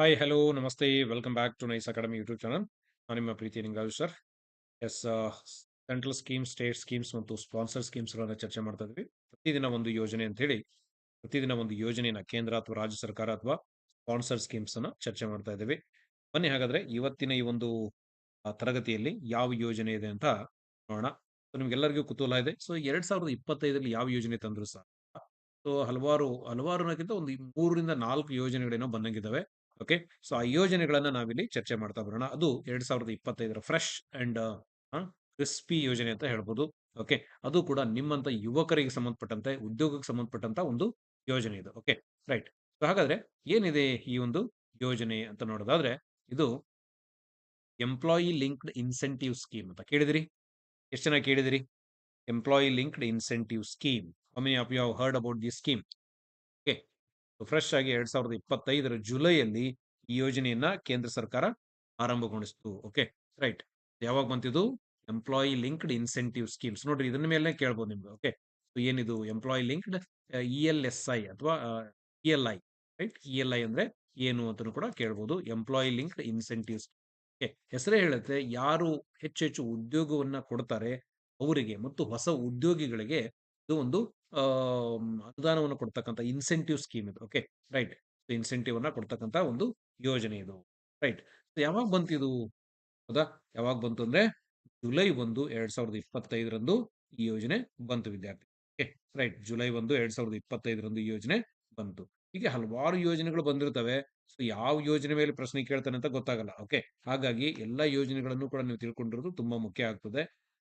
Hi hello ನಮಸ್ತೆ welcome back to nice academy YouTube channel ನಾನು ನಿಮ್ಮ ಪ್ರೀತಿ Ningaju sir yes central schemes state schemes ಮತ್ತು sponsor ಸ್ಕೀಮ್ಸ್ಗಳನ್ನು ಚರ್ಚೆ ಮಾಡ್ತಾ ಇದ್ವಿ. ಪ್ರತಿದಿನ ಒಂದು ಯೋಜನೆ ಅಂತ ಹೇಳಿ ಪ್ರತಿದಿನ ಒಂದು ಯೋಜನೆಯನ್ನ ಕೇಂದ್ರ ಅಥವಾ ರಾಜ್ಯ ಸರ್ಕಾರ ಅಥವಾ ಸ್ಪಾನ್ಸರ್ ಸ್ಕೀಮ್ಸ್ ಅನ್ನ ಚರ್ಚೆ ಮಾಡ್ತಾ ಇದ್ದೀವಿ. ಬನ್ನಿ, ಹಾಗಾದ್ರೆ ಇವತ್ತಿನ ಈ ಒಂದು ತರಗತಿಯಲ್ಲಿ ಯಾವ ಯೋಜನೆ ಇದೆ ಅಂತ ನೋಡೋಣ. ಸೊ ನಿಮ್ಗೆಲ್ಲರಿಗೂ ಕುತೂಹಲ ಇದೆ. ಸೊ ಎರಡ್ ಸಾವಿರದ ಇಪ್ಪತ್ತೈದರಲ್ಲಿ ಯಾವ ಯೋಜನೆ ತಂದ್ರು ಸರ್ ಸೊ ಹಲವಾರು ಹಲವಾರುನಕ್ಕಿಂತ ಒಂದು ಮೂರರಿಂದ ನಾಲ್ಕು ಯೋಜನೆಗಳೇನೋ ಬಂದಂಗಿದ್ದಾವೆ ಓಕೆ ಸೊ ಆ ಯೋಜನೆಗಳನ್ನ ನಾವಿಲ್ಲಿ ಚರ್ಚೆ ಮಾಡ್ತಾ ಬರೋಣ. ಅದು ಎರಡ್ ಸಾವಿರದ ಇಪ್ಪತ್ತೈದರ ಫ್ರೆಶ್ ಅಂಡ್ ಕ್ರಿಸ್ಪಿ ಯೋಜನೆ ಅಂತ ಹೇಳ್ಬೋದು. ಓಕೆ ಅದು ಕೂಡ ನಿಮ್ಮಂತ ಯುವಕರಿಗೆ ಸಂಬಂಧಪಟ್ಟಂತೆ, ಉದ್ಯೋಗಕ್ಕೆ ಸಂಬಂಧಪಟ್ಟಂತ ಒಂದು ಯೋಜನೆ ಇದು. ಓಕೆ ರೈಟ್ ಸೊ ಹಾಗಾದ್ರೆ ಏನಿದೆ ಈ ಒಂದು ಯೋಜನೆ ಅಂತ ನೋಡೋದಾದ್ರೆ, ಇದು ಎಂಪ್ಲಾಯಿ ಲಿಂಕ್ಡ್ ಇನ್ಸೆಂಟಿವ್ ಸ್ಕೀಮ್ ಅಂತ ಕೇಳಿದಿರಿ? ಎಷ್ಟು ಜನ ಕೇಳಿದಿರಿ? Employee linked incentive scheme how many of you heard about the scheme fresh ಆಗಿ ಎರಡ್ ಸಾವಿರದ ಇಪ್ಪತ್ತೈದರ ಜುಲೈಯಲ್ಲಿ ಈ ಯೋಜನೆಯನ್ನ ಕೇಂದ್ರ ಸರ್ಕಾರ ಆರಂಭಗೊಳಿಸಿತು ಓಕೆ ರೈಟ್ ಯಾವಾಗ ಬಂತಿದ್ದು ಎಂಪ್ಲಾಯಿ ಲಿಂಕ್ಡ್ ಇನ್ಸೆಂಟಿವ್ ಸ್ಕೀಮ್ಸ್ ನೋಡ್ರಿ, ಇದನ್ನ ಮೇಲೆ ಕೇಳ್ಬೋದು ನಿಮ್ಗೆ. ಓಕೆ ಏನಿದು? Employee linked E L S I ಅಥವಾ E L I right E L I ಅಂದ್ರೆ ಏನು ಅಂತಲೂ ಕೂಡ ಕೇಳ್ಬೋದು. ಎಂಪ್ಲಾಯಿ ಲಿಂಕ್ಡ್ ಇನ್ಸೆಂಟಿವ್ಸ್ ಹೆಸರೇ ಹೇಳುತ್ತೆ, ಯಾರು ಹೆಚ್ಚು ಹೆಚ್ಚು ಉದ್ಯೋಗವನ್ನ ಕೊಡ್ತಾರೆ, ಅವರಿಗೆ ಮತ್ತು ಹೊಸ ಉದ್ಯೋಗಿಗಳಿಗೆ ಇದು ಒಂದು ಅನುದಾನವನ್ನು ಕೊಡ್ತಕ್ಕಂಥ ಇನ್ಸೆಂಟಿವ್ ಸ್ಕೀಮ್ ಇದು. ಓಕೆ ರೈಟ್ ಇನ್ಸೆಂಟಿವ್ ಅನ್ನ ಕೊಡ್ತಕ್ಕಂಥ ಒಂದು ಯೋಜನೆ ಇದು. ರೈಟ್ ಯಾವಾಗ ಬಂತು ಇದು ಹೌದಾ? ಯಾವಾಗ ಬಂತು ಅಂದ್ರೆ ಜುಲೈ ಒಂದು, ಎರಡ್ ಸಾವಿರದ ಇಪ್ಪತ್ತೈದರಂದು ಈ ಯೋಜನೆ ಬಂತು, ವಿದ್ಯಾರ್ಥಿ. ರೈಟ್ ಜುಲೈ ಒಂದು, ಎರಡ್ ಸಾವಿರದ ಇಪ್ಪತ್ತೈದರಂದು ಈ ಯೋಜನೆ ಬಂತು. ಹೀಗೆ ಹಲವಾರು ಯೋಜನೆಗಳು ಬಂದಿರ್ತವೆ. ಸೊ ಯಾವ ಯೋಜನೆ ಮೇಲೆ ಪ್ರಶ್ನೆ ಕೇಳ್ತಾನೆ ಅಂತ ಗೊತ್ತಾಗಲ್ಲ. ಓಕೆ ಹಾಗಾಗಿ ಎಲ್ಲಾ ಯೋಜನೆಗಳನ್ನು ಕೂಡ ನೀವು ತಿಳ್ಕೊಂಡಿರೋದು ತುಂಬಾ ಮುಖ್ಯ ಆಗ್ತದೆ.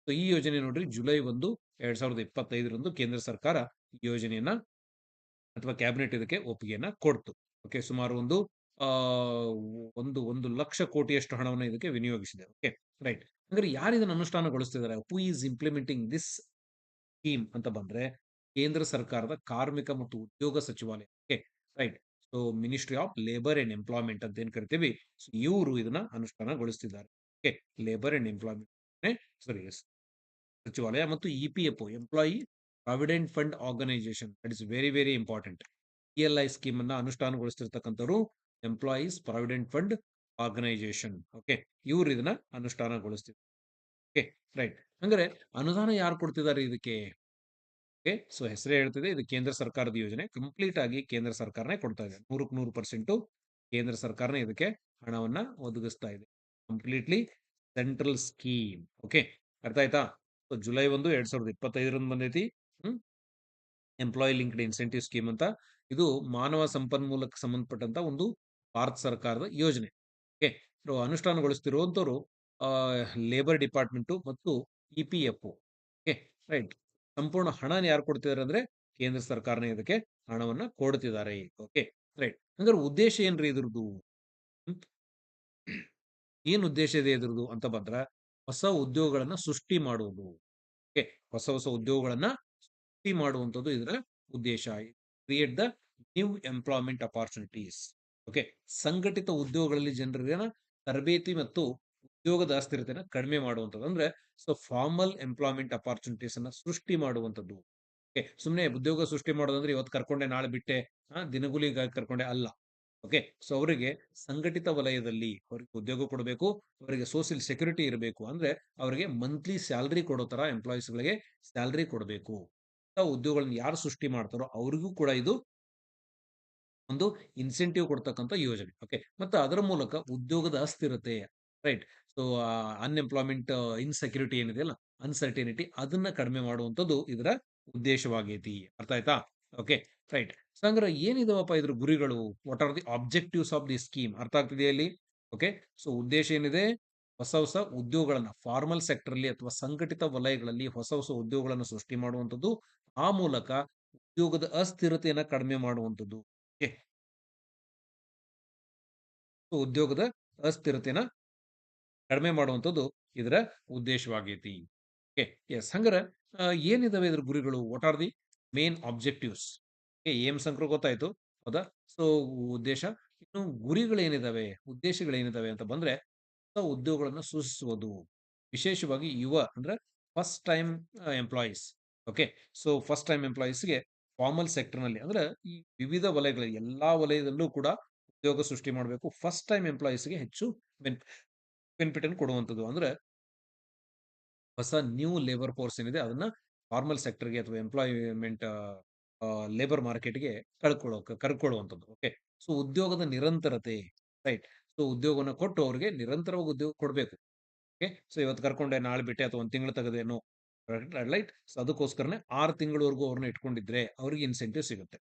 ಸೊ, ಈ ಯೋಜನೆ ನೋಡ್ರಿ ಜುಲೈ ಒಂದು, ಎರಡ್ ಸಾವಿರದ ಇಪ್ಪತ್ತೈದರಂದು ಕೇಂದ್ರ ಸರ್ಕಾರ ಈ ಯೋಜನೆಯನ್ನ ಅಥವಾ ಕ್ಯಾಬಿನೆಟ್ ಇದಕ್ಕೆ ಒಪ್ಪಿಗೆಯನ್ನ ಕೊಡ್ತು. ಓಕೆ, ಸುಮಾರು ಒಂದು, ಆ, ಒಂದು ಒಂದು ಲಕ್ಷ ಕೋಟಿಯಷ್ಟು ಹಣವನ್ನು ಇದಕ್ಕೆ ವಿನಿಯೋಗಿಸಿದೆ. Okay, right. ಅಂದ್ರೆ ಯಾರು ಇದನ್ನು ಅನುಷ್ಠಾನಗೊಳಿಸ್ತಿದ್ದಾರೆ? Who is implementing this scheme ಅಂತ ಬಂದ್ರೆ ಕೇಂದ್ರ ಸರ್ಕಾರದ ಕಾರ್ಮಿಕ ಮತ್ತು ಉದ್ಯೋಗ ಸಚಿವಾಲಯ. Okay, right. So ministry of labour and employment ಅಂತ ಏನ್ ಕರಿತೀವಿ? ಇವರು ಇದನ್ನ ಅನುಷ್ಠಾನಗೊಳಿಸ್ತಿದ್ದಾರೆ. Okay labour and employment sorry ಸಚಿವಾಲಯ ಮತ್ತು E P F employee provident fund organisation that is very very important E L I scheme ಅನ್ನ ಅನುಷ್ಠಾನಗೊಳಿಸ್ತಿರ್ತಕ್ಕಂಥವ್ರು employees provident fund organisation okay ಇವ್ರು ಇದನ್ನ ಅನುಷ್ಠಾನಗೊಳಿಸ್ತಿದ್ದಾರೆ ಓಕೆ ರೈಟ್ ಹಂಗಾರೆ ಅನುದಾನ ಯಾರು ಕೊಡ್ತಿದ್ದಾರೆ ಇದಕ್ಕೆ? ಓಕೆ ಸೊ ಹೆಸರೇ ಹೇಳ್ತಿದೆ, ಇದು ಕೇಂದ್ರ ಸರ್ಕಾರದ ಯೋಜನೆ. ಕಂಪ್ಲೀಟ್ ಆಗಿ ಕೇಂದ್ರ ಸರ್ಕಾರನೇ ಕೊಡ್ತಾ ಇದೆ. ನೂರಕ್ಕೆ ನೂರು ಪರ್ಸೆಂಟ್ ಕೇಂದ್ರ ಸರ್ಕಾರನೇ ಇದಕ್ಕೆ ಹಣವನ್ನ ಒದಗಿಸ್ತಾ ಇದೆ. ಕಂಪ್ಲೀಟ್ಲಿ ಸೆಂಟ್ರಲ್ ಸ್ಕೀಮ್ ಓಕೆ ಅರ್ಥ ಆಯ್ತಾ? ಜುಲೈ ಒಂದು ಎರಡ್ ಸಾವಿರದ ಇಪ್ಪತ್ತೈದರಿಂದ ಬಂದೈತಿ. ಹ್ಮ್. ಎಂಪ್ಲಾಯಿ ಲಿಂಕ್ಡ್ ಇನ್ಸೆಂಟಿವ್ ಸ್ಕೀಮ್ ಅಂತ. ಇದು ಮಾನವ ಸಂಪನ್ಮೂಲಕ್ಕೆ ಸಂಬಂಧಪಟ್ಟಂತ ಒಂದು ಭಾರತ ಸರ್ಕಾರದ ಯೋಜನೆ. ಓಕೆ. ಅನುಷ್ಠಾನಗೊಳಿಸ್ತಿರುವಂತವರು ಲೇಬರ್ ಡಿಪಾರ್ಟ್ಮೆಂಟ್ ಮತ್ತು E P F okay, right. ಸಂಪೂರ್ಣ ಹಣ ಯಾರು ಕೊಡ್ತಿದ್ದಾರೆ ಅಂದ್ರೆ, ಕೇಂದ್ರ ಸರ್ಕಾರನೇ ಇದಕ್ಕೆ ಹಣವನ್ನ ಕೊಡ್ತಿದ್ದಾರೆ ಓಕೆ, ರೈಟ್. ಹಂಗಾರೆ ಉದ್ದೇಶ ಏನ್ರಿ ಇದ್ರದ್ದು? ಏನ್ ಉದ್ದೇಶ ಇದೆ ಇದ್ರದ್ದು ಅಂತ ಬಂದ್ರ, ಹೊಸ ಉದ್ಯೋಗಗಳನ್ನ ಸೃಷ್ಟಿ ಮಾಡುವುದು. ಹೊಸ ಹೊಸ ಉದ್ಯೋಗಗಳನ್ನ ಸೃಷ್ಟಿ ಮಾಡುವಂಥದ್ದು ಇದರ ಉದ್ದೇಶ create the new employment opportunities okay ಸಂಘಟಿತ ಉದ್ಯೋಗಗಳಲ್ಲಿ ಜನರಿಗೆ ತರಬೇತಿ ಮತ್ತು ಉದ್ಯೋಗದ ಅಸ್ಥಿರತೆನ ಕಡಿಮೆ ಮಾಡುವಂಥದ್ದು. ಅಂದ್ರೆ ಸೊ ಫಾರ್ಮಲ್ ಎಂಪ್ಲಾಯ್ಮೆಂಟ್ ಅಪಾರ್ಚುನಿಟೀಸ್ ಅನ್ನ ಸೃಷ್ಟಿ ಮಾಡುವಂಥದ್ದು. ಸುಮ್ಮನೆ ಉದ್ಯೋಗ ಸೃಷ್ಟಿ ಮಾಡೋದಂದ್ರೆ ಇವತ್ತು ಕರ್ಕೊಂಡೆ, ನಾಳೆ ಬಿಟ್ಟೆ. ದಿನಗೂಲಿ ಕರ್ಕೊಂಡೆ ಅಲ್ಲ. ಓಕೆ? ಸೊ, ಅವರಿಗೆ ಸಂಘಟಿತ ವಲಯದಲ್ಲಿ ಅವರಿಗೆ ಉದ್ಯೋಗ ಕೊಡಬೇಕು, ಅವರಿಗೆ ಸೋಷಿಯಲ್ ಸೆಕ್ಯೂರಿಟಿ ಇರಬೇಕು. ಅಂದ್ರೆ ಅವರಿಗೆ ಮಂತ್ಲಿ ಸ್ಯಾಲ್ರಿ ಕೊಡೋ ತರ ಎಂಪ್ಲಾಯೀಸ್ ಗಳಿಗೆ ಸ್ಯಾಲರಿ ಕೊಡಬೇಕು. ಉದ್ಯೋಗಗಳನ್ನ ಯಾರು ಸೃಷ್ಟಿ ಮಾಡ್ತಾರೋ ಅವ್ರಿಗೂ ಕೂಡ ಇದು ಒಂದು ಇನ್ಸೆಂಟಿವ್ ಕೊಡ್ತಕ್ಕಂಥ ಯೋಜನೆ. ಓಕೆ? ಮತ್ತೆ ಅದರ ಮೂಲಕ ಉದ್ಯೋಗದ ಅಸ್ಥಿರತೆ, ರೈಟ್? ಸೊ ಅನ್ಎಂಪ್ಲಾಯ್ಮೆಂಟ್ ಇನ್ಸೆಕ್ಯೂರಿಟಿ ಏನಿದೆ ಅಲ್ಲ ಅನ್ಸರ್ಟಿನಿಟಿ ಅದನ್ನ ಕಡಿಮೆ ಮಾಡುವಂಥದ್ದು ಇದರ ಉದ್ದೇಶವಾಗೈತಿ. ಅರ್ಥ ಆಯ್ತಾ? Okay, right. ಸಂಗ್ರಹ ಏನಿದಾವಪ್ಪ ಇದ್ರ ಗುರಿಗಳು? What are the objectives of the scheme ಅರ್ಥ ಆಗ್ತಿದೆ ಇಲ್ಲಿ? ಓಕೆ ಸೊ ಉದ್ದೇಶ ಏನಿದೆ? ಹೊಸ ಹೊಸ ಉದ್ಯೋಗಗಳನ್ನ ಫಾರ್ಮಲ್ ಸೆಕ್ಟರ್ ಅಲ್ಲಿ ಅಥವಾ ಸಂಘಟಿತ ವಲಯಗಳಲ್ಲಿ ಹೊಸ ಹೊಸ ಉದ್ಯೋಗಗಳನ್ನು ಸೃಷ್ಟಿ ಮಾಡುವಂಥದ್ದು, ಆ ಮೂಲಕ ಉದ್ಯೋಗದ ಅಸ್ಥಿರತೆಯನ್ನು ಕಡಿಮೆ ಮಾಡುವಂಥದ್ದು ಉದ್ಯೋಗದ ಅಸ್ಥಿರತೆನ ಕಡಿಮೆ ಮಾಡುವಂಥದ್ದು ಇದರ ಉದ್ದೇಶವಾಗೈತಿ ಎಸ್ ಏನಿದಾವೆ ಇದ್ರ ಗುರಿಗಳು? What are the main objectives aims ಸಂಕ್ರ ಗೊತ್ತಾಯ್ತು. ಹೌದಾ? ಸೊ, ಉದ್ದೇಶ ಇನ್ನು ಗುರಿಗಳೇನಿದಾವೆ? ಉದ್ದೇಶಗಳೇನಿದಾವೆ ಅಂತ ಬಂದ್ರೆ ಉದ್ಯೋಗಗಳನ್ನು ಸೂಚಿಸುವುದು ವಿಶೇಷವಾಗಿ ಯುವ ಅಂದ್ರೆ first time employees okay so first time ಎಂಪ್ಲಾಯೀಸ್ಗೆ formal ಸೆಕ್ಟರ್ನಲ್ಲಿ ಅಂದ್ರೆ ಈ ವಿವಿಧ ವಲಯಗಳಲ್ಲಿ, ಎಲ್ಲಾ ವಲಯದಲ್ಲೂ ಕೂಡ ಉದ್ಯೋಗ ಸೃಷ್ಟಿ ಮಾಡಬೇಕು. ಫಸ್ಟ್ ಟೈಮ್ ಎಂಪ್ಲಾಯೀಸ್‌ಗೆ ಹೆಚ್ಚು ಬೆನ್ ಬೆನಿಫಿಟ್ ಅನ್ನು ಕೊಡುವಂಥದ್ದು. ಅಂದ್ರೆ ಹೊಸ ನ್ಯೂ ಲೇಬರ್ ಫೋರ್ಸ್ ಏನಿದೆ, ಅದನ್ನ ಫಾರ್ಮಲ್ ಸೆಕ್ಟರ್‌ಗೆ ಅಥವಾ ಎಂಪ್ಲಾಯ್ಮೆಂಟ್ ಲೇಬರ್ ಮಾರ್ಕೆಟ್‌ಗೆ ಕಳ್ಕೊಳ್ಳೋ ಕರ್ಕೊಳ್ಳುವಂಥದ್ದು. ಓಕೆ. ಸೊ ಉದ್ಯೋಗದ ನಿರಂತರತೆ ರೈಟ್. ಸೊ ಉದ್ಯೋಗವನ್ನ ಕೊಟ್ಟು ಅವ್ರಿಗೆ ನಿರಂತರವಾಗಿ ಉದ್ಯೋಗ ಕೊಡಬೇಕು. ಓಕೆ. ಸೊ ಇವತ್ತು ಕರ್ಕೊಂಡೆ, ನಾಳೆ ಬಿಟ್ಟೆ ಅಥವಾ ಒಂದು ತಿಂಗಳು ತೆಗೆದೇನೋ ರೈಟ್. ಸೊ ಅದಕ್ಕೋಸ್ಕರನೇ 6 ತಿಂಗಳವರೆಗೂ ಅವ್ರನ್ನ ಇಟ್ಕೊಂಡಿದ್ರೆ ಅವ್ರಿಗೆ ಇನ್ಸೆಂಟಿವ್ ಸಿಗುತ್ತೆ.